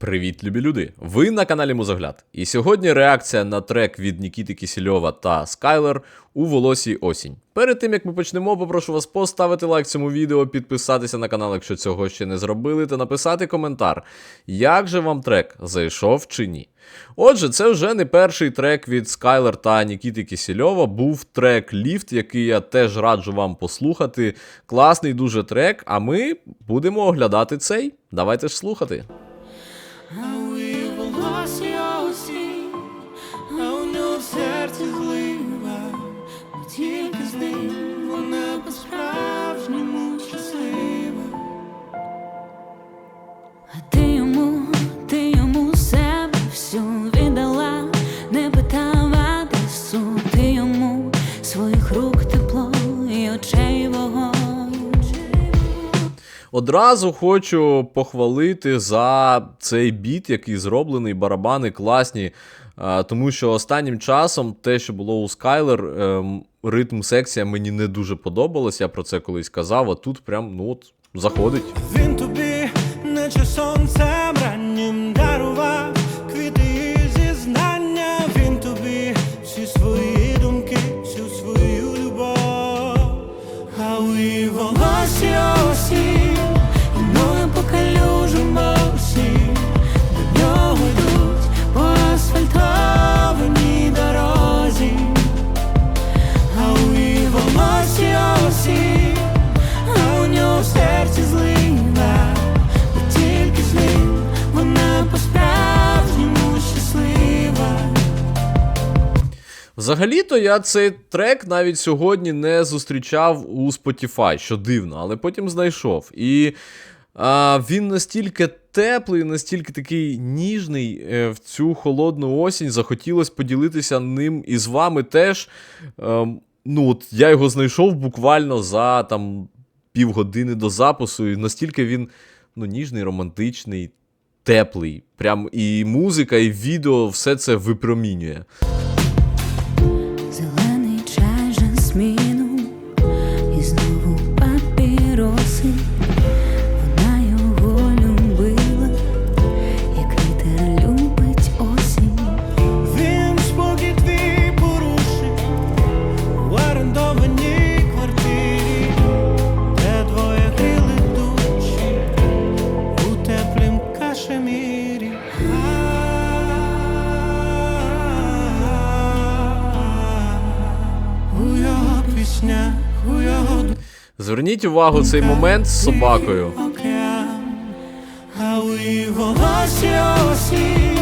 Привіт, любі люди! Ви на каналі Музогляд. І сьогодні реакція на трек від Нікіти Кісільова та Скайлер у волосі осінь. Перед тим як ми почнемо, попрошу вас поставити лайк цьому відео, підписатися на канал, якщо цього ще не зробили, та написати коментар, як же вам трек зайшов чи ні. Отже, це вже не перший трек від Скайлер та Нікіти Кісільова. Був трек Ліфт, який я теж раджу вам послухати. Класний дуже трек, а ми будемо оглядати цей. Давайте ж слухати. Серці злива, бо тільки з ним вона по-справжньому щаслива. А ти йому, ти йому себе всю віддала, не питав адресу, ти йому своїх рук тепло і очей вогонь. Одразу хочу похвалити за цей біт, який зроблений, барабани класні. Тому що останнім часом те, що було у Скайлер, ем, ритм секція мені не дуже подобалось. Я про це колись казав, а тут прям ну от заходить. Він тобі, наче сонцем Взагалі-то я цей трек навіть сьогодні не зустрічав у Spotify, що дивно, але потім знайшов. І а, він настільки теплий, настільки такий ніжний е, в цю холодну осінь. Захотілося поділитися ним і з вами теж. Ем, ну, от я його знайшов буквально за там півгодини до запису, і настільки він ну, ніжний, романтичний, теплий. Прям і музика, і відео все це випромінює. Його піснях, у його Зверніть увагу цей момент з собакою. а у його осінь,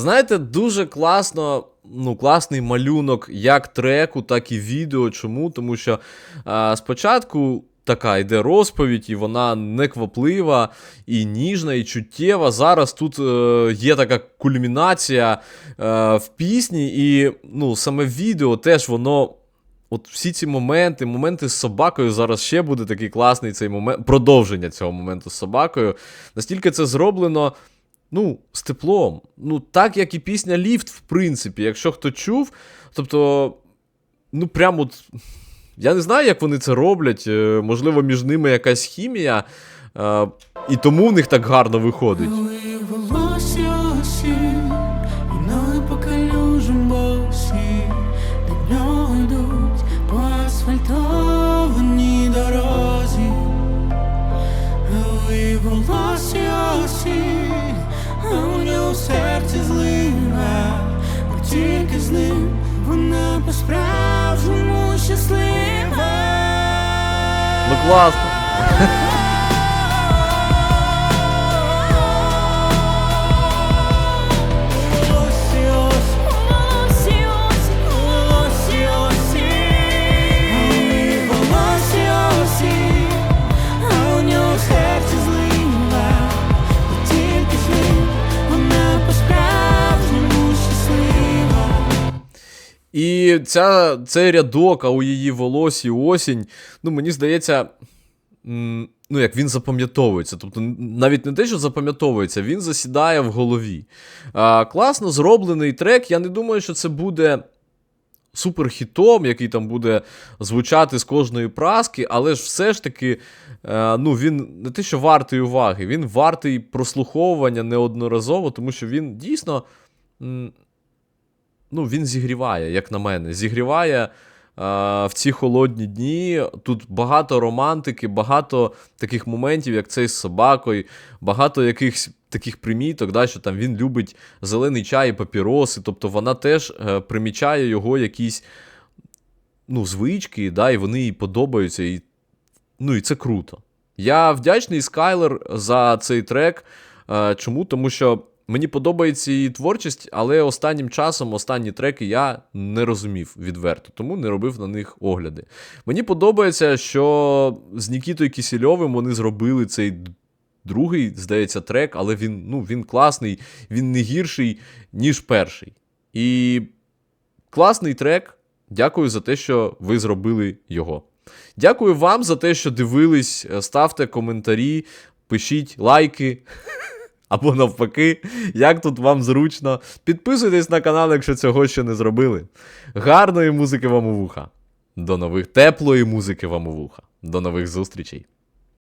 Знаєте, дуже класно, ну, класний малюнок як треку, так і відео. Чому? Тому що а, спочатку. Така йде розповідь, і вона некваплива, і ніжна, і чуттєва. Зараз тут е, є така кульмінація е, в пісні, і ну, саме відео теж воно. От всі ці моменти, моменти з собакою, зараз ще буде такий класний цей момент, продовження цього моменту з собакою. Настільки це зроблено ну, з теплом. Ну, так як і пісня Ліфт, в принципі, якщо хто чув, тобто, ну, прям от. Я не знаю, як вони це роблять. е, Можливо, між ними якась хімія, е, і тому в них так гарно виходить. Класно. І ця, цей рядок, а у її волосі осінь, ну мені здається. Ну, як він запам'ятовується. Тобто, навіть не те, що запам'ятовується, він засідає в голові. А, класно зроблений трек. Я не думаю, що це буде суперхітом, який там буде звучати з кожної праски, але ж все ж таки, е, ну, він не те, що вартий уваги, він вартий прослуховування неодноразово, тому що він дійсно. Ну, він зігріває, як на мене. Зігріває в ці холодні дні. Тут багато романтики, багато таких моментів, як цей з собакою, багато якихось таких приміток, да, що там він любить зелений чай і папіроси. Тобто вона теж е, примічає його якісь ну, звички, да, і вони їй подобаються. І, ну, і це круто. Я вдячний Скайлер за цей трек. Е, Чому? Тому що мені подобається її творчість, але останнім часом останні треки я не розумів відверто, тому не робив на них огляди. Мені подобається, що з Нікітою Кісільовим вони зробили цей другий, здається, трек, але він, ну, він класний, він не гірший, ніж перший. І класний трек. Дякую за те, що ви зробили його. Дякую вам за те, що дивились. Е, Ставте коментарі, пишіть лайки. Або навпаки, як тут вам зручно. Підписуйтесь на канал, якщо цього ще не зробили. Гарної музики вам у вуха. До нових теплої музики вам у вуха. До нових зустрічей.